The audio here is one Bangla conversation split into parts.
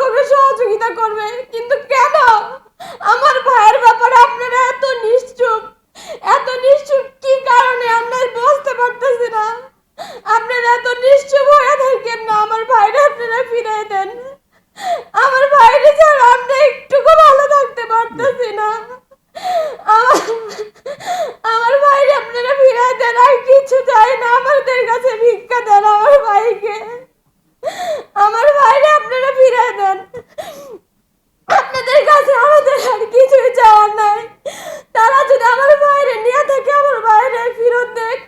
করবে সহযোগিতা করবে? কিন্তু কেন? আমার ভাইয়ের ব্যাপারে আপনারা এত নিশ্চুপ। এত নিশ্চুপ কি কারণে? আমরা বুঝতে পারতেছি না। আপনারা এত নিশ্চুপ হয়ে থাকেন না। আমার ভাইরা আপনারা ফিরে দেন। আমার ভাইরে ছাড়া আমরা একটুকু ভালো থাকতে পারতেছি না। আমার ভাইরে আপনারা ফিরে দেন। আর কিছু চাই না। আমাদের কাছে ভিক্ষা দেন আমার ভাইকে আমার ভাইরে আপনারা ফিরে দেন আপনাদের কাছে আমাদের আর কিছুই চাওয়ার নাই তারা যদি আমার বাইরে নিয়ে থাকে আমার বাইরে ফেরত দেখ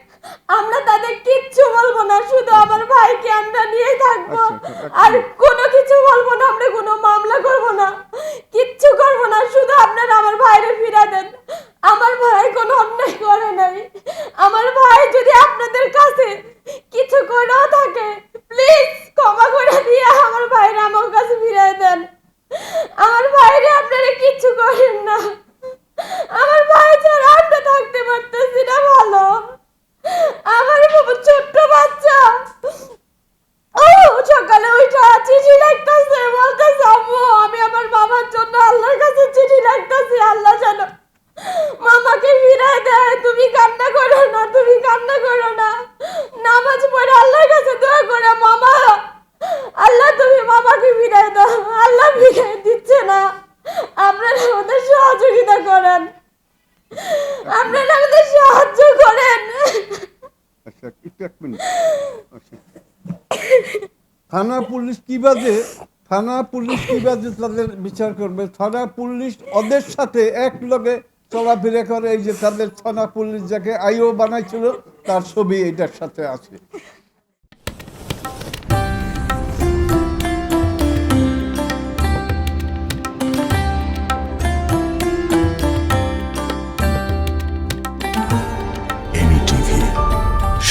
আমরা তাদের কিচ্ছু বলব না শুধু আমার ভাইকে আমরা নিয়ে থাকব আচ্ছা, আচ্ছা, আর কোনো কিছু বলব না আমরা কোনো মামলা করব না কিচ্ছু করব না শুধু আপনারা আমার ভাইরে ফিরে দেন আমার ভাই কোনো অন্যায় করে নাই আমার ভাই যদি আপনাদের কাছে কিছু করেও থাকে প্লিজ ক্ষমা করে দিয়ে আমার ভাইরা আমার কাছে ফিরে দেন আমার ভাইরে আপনারা কিচ্ছু করেন না আমার ভাই ছাড়া আমরা থাকতে পারতেছি না ভালো আমার বাবা ছোট্ট বাচ্চা ও সকালে ওইটা চিঠি লিখতেছে বলতেছে আম্মু আমি আমার বাবার জন্য আল্লাহর কাছে চিঠি লিখতেছি আল্লাহ জানো মামাকে ফিরায় দেয় তুমি কান্না করো না তুমি কান্না করো না নামাজ পড়ে আল্লাহর কাছে দোয়া করে মামা আল্লাহ মামাকে ফিরায় দাও। আল্লাহ ফিরাই দিচ্ছে না। আপনারা আমাদের সহযোগিতা করেন। আপনারা আমাদের সাহায্য করেন। আচ্ছা একটু এক মিনিট। আচ্ছা। থানা পুলিশ কি বাজে? থানা পুলিশ কি বাজে তাদের বিচার করবে? থানা পুলিশ ওদের সাথে এক লগে চলাফেরা করে। এই যে তাদের থানা পুলিশ যাকে আইও বানাইছিল, তার ছবি এটার সাথে আছে।